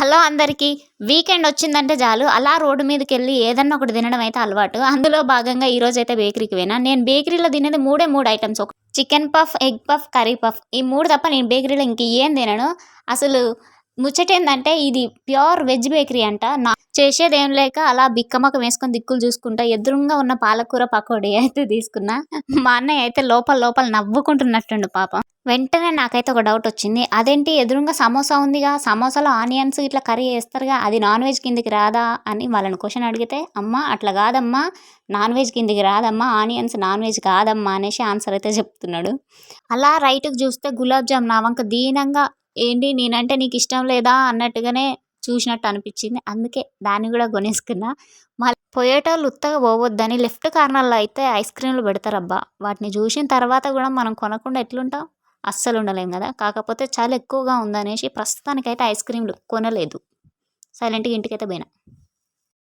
Hello అందరికీ. Weekend వచ్చిందంటే చాలు. అలా రోడ్డు మీదకి వెళ్ళి ఏదన్నా ఒకటి తినడం అయితే అలవాటు. అందులో భాగంగా ఈరోజు అయితే బేకరీకి పోయినా. నేను బేకరీలో తినేది మూడే మూడు ఐటమ్స్. ఒక chicken puff egg puff curry puff. ఈ మూడు తప్ప నేను బేకరీలో ఇంక ఏం తినను. అసలు ముచ్చట ఏంటంటే ఇది ప్యూర్ వెజ్ బేకరీ అంట. నా చేసేది ఏం లేక అలా బిక్కమకం వేసుకొని దిక్కులు చూసుకుంటా ఎదురుగా ఉన్న పాలకూర పకోడీ అయితే తీసుకున్నా. మా అన్నయ్య అయితే లోపల లోపల నవ్వుకుంటున్నట్టుండు పాపం. వెంటనే నాకైతే ఒక డౌట్ వచ్చింది. అదేంటి ఎదురుగా సమోసా ఉందిగా? సమోసాలో ఆనియన్స్ ఇట్లా కర్రీ వేస్తారుగా అది నాన్ వెజ్ కిందికి రాదా? అని వాళ్ళని క్వశ్చన్ అడిగితే అమ్మ అట్లా కాదమ్మా. నాన్ వెజ్ కిందికి రాదమ్మా. ఆనియన్స్ నాన్ వెజ్ కాదమ్మా అనేసి ఆన్సర్ అయితే చెప్తున్నాడు. అలా రైట్కి చూస్తే గులాబ్ జామ్ నా వంక దీనంగా ఏంటి నేనంటే నీకు ఇష్టం లేదా అన్నట్టుగానే చూసినట్టు అనిపించింది. అందుకే దాన్ని కూడా కొనేసుకున్నా. మళ్ళీ పోయేటోళ్ళు ఉత్తగా పోవద్దని లెఫ్ట్ కార్నర్లో అయితే ఐస్ క్రీమ్లు పెడతారబ్బా. వాటిని చూసిన తర్వాత కూడా మనం కొనకుండా ఎట్లుంటాం? అస్సలు ఉండలేం కదా. కాకపోతే చాలా ఎక్కువగా ఉందనేసి ప్రస్తుతానికైతే ఐస్ క్రీమ్లు కొనలేదు. సైలెంట్గా ఇంటికైతే పోయినా.